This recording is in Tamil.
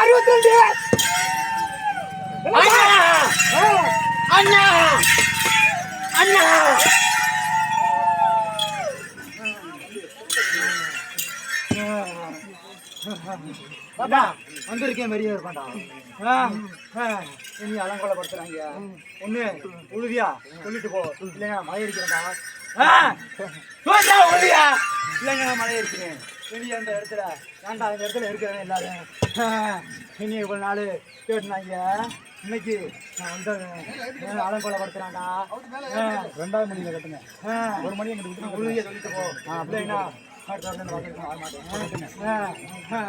அறுபத்தஞ்சு அண்ணா! அண்ணா! அண்ணா! பாப்பா. வந்திருக்கேன் வெளியே இருப்பான்டா இனி அலங்கோலப்படுத்துறாங்க. ஒண்ணு உறுதியா சொல்லிட்டு போ. இல்லைங்க மழை இருக்கிறேன்டா உறுதியா இல்லைங்க மழை இருக்கிறேன் வெளியே அந்த இடத்துல ஏன்டா அந்த இடத்துல இருக்கிறேன் எல்லாரும். இனி இவ்வளவு நாள் கேட்டுனாங்க. இன்னைக்கு நான் வந்து அலங்கோலப்படுத்துறான்டா. ரெண்டாவது மணியில கட்டுங்க. ஒரு மணி எங்கிட்ட உறுதியா சொல்லிட்டு போ. இல்லைன்னா হ্যাঁ হ্যাঁ